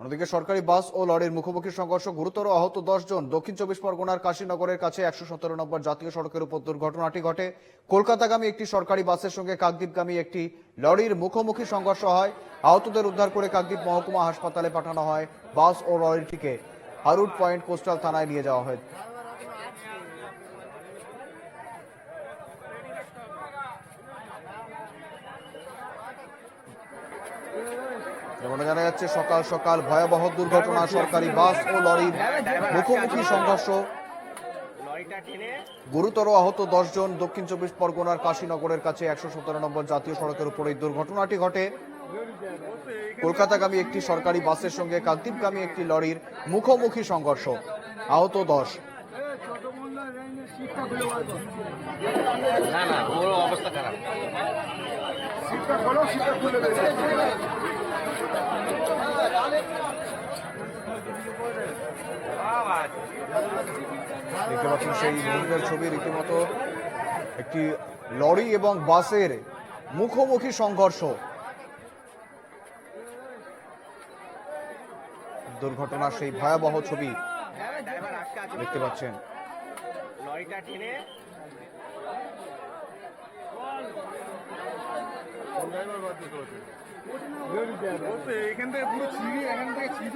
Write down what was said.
অন্যদিকে সরকারি বাস ও লরির মুখোমুখি সংঘর্ষ গুরুতর আহত জন দক্ষিণ চব্বিশ পরগনার কাশীনগরের কাছে একশো সতেরো নম্বর জাতীয় সড়কের উপর দুর্ঘটনাটি ঘটে। কলকাতাগামী একটি সরকারি বাসের সঙ্গে কাকদ্বীপগামী একটি লরির মুখোমুখি সংঘর্ষ হয়। আহতদের উদ্ধার করে কাকদ্বীপ মহকুমা হাসপাতালে পাঠানো হয় বাস ও লরিটিকে। হারুট পয়েন্ট কোস্টাল থানায় নিয়ে যাওয়া হয়। যেমন জানা যাচ্ছে সকাল সকাল ভয়াবহ দুর্ঘটনা, সরকারি বাস ও লরির মুখোমুখি সংঘর্ষ। গুরুতর আহত দশজন দক্ষিণ চব্বিশ পরগনার কাশীনগরের কাছে একশো সতেরো নম্বর জাতীয় সড়কের উপর এই দুর্ঘটনাটি ঘটে। কলকাতাগামী একটি সরকারি বাসের সঙ্গে কাকদ্বীপগামী একটি লরির মুখোমুখি সংঘর্ষ। আহত দশ। না না অবস্থা খারাপ। দেখতে পাচ্ছেন সেই মুহূর্তের ছবি রীতিমতো একটি লরি এবং বাসের মুখোমুখি সংঘর্ষ। দুর্ঘটনার সেই ভয়াবহ ছবি দেখতে পাচ্ছেন। লরিটা টেনে এখান থেকে পুরো ছিঁড়ে এখান থেকে ছিঁড়ে